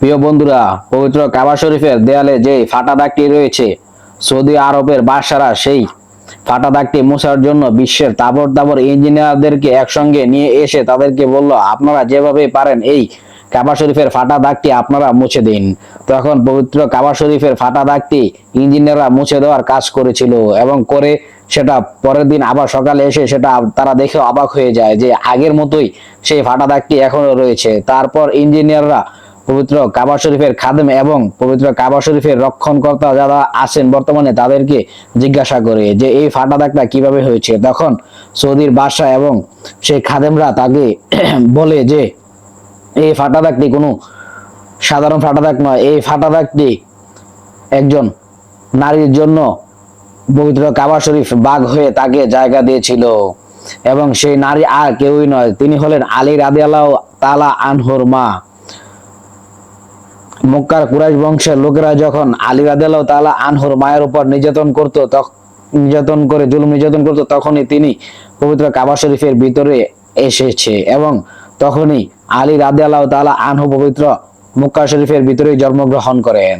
প্রিয় বন্ধুরা, পবিত্র কাবা শরীফের দেয়ালে যে ফাটা দাগটি রয়েছে, সৌদি আরবের বাদশারা সেই ফাটা দাগটি মোছার জন্য বিশ্বের তাবর তাবর ইঞ্জিনিয়ারদেরকে একসঙ্গে নিয়ে এসে তাদেরকে বলল, আপনারা যেভাবে পারেন এই কাবা শরীফের ফাটা দাগটি আপনারা মুছে দিন। তখন পবিত্র কাবা শরীফের ফাটা দাগটি ইঞ্জিনিয়াররা মুছে দেওয়ার কাজ করেছিল এবং করে সেটা পরের দিন আবার সকালে এসে সেটা তারা দেখে অবাক হয়ে যায় যে আগের মতোই সেই ফাটা দাগটি এখনও রয়েছে। তারপর ইঞ্জিনিয়াররা পবিত্র কাবা শরীফের খাদেম এবং পবিত্র কাবা শরীফের রক্ষণকর্তা যারা আছেন বর্তমানে তাদেরকে জিজ্ঞাসা করে যে এই ফাটা দাগটা কীভাবে হয়েছে? তখন সৌদির বাদশাহ এবং সেই খাদেমরা তাকে বলে যে, এই ফাটা দাগটি কোনো সাধারণ ফাটা দাগ নয়। এই ফাটা দাগটি একজন নারীর জন্য পবিত্র কাবা শরীফ বাঘ হয়ে তাকে জায়গা দিয়েছিল। এবং সেই নারী আর কেউই নয়। তিনি হলেন আলী রাদিয়াল্লাহ তালা আনহুর মা। মক্কার কুরাইশ বংশের লোকেরা যখন আলী রাদিয়াল্লাহ তালা আনহুর মায়ের উপর নির্যাতন করত নির্যাতন করে, জুলুম নির্যাতন করত, তখনই তিনি পবিত্র কাবা শরীফের ভিতরে এসেছে এবং তখনই আলী রাদিয়াল্লাহ তালা আনহু পবিত্র মক্কা শরীফের ভিতরে জন্মগ্রহণ করেন।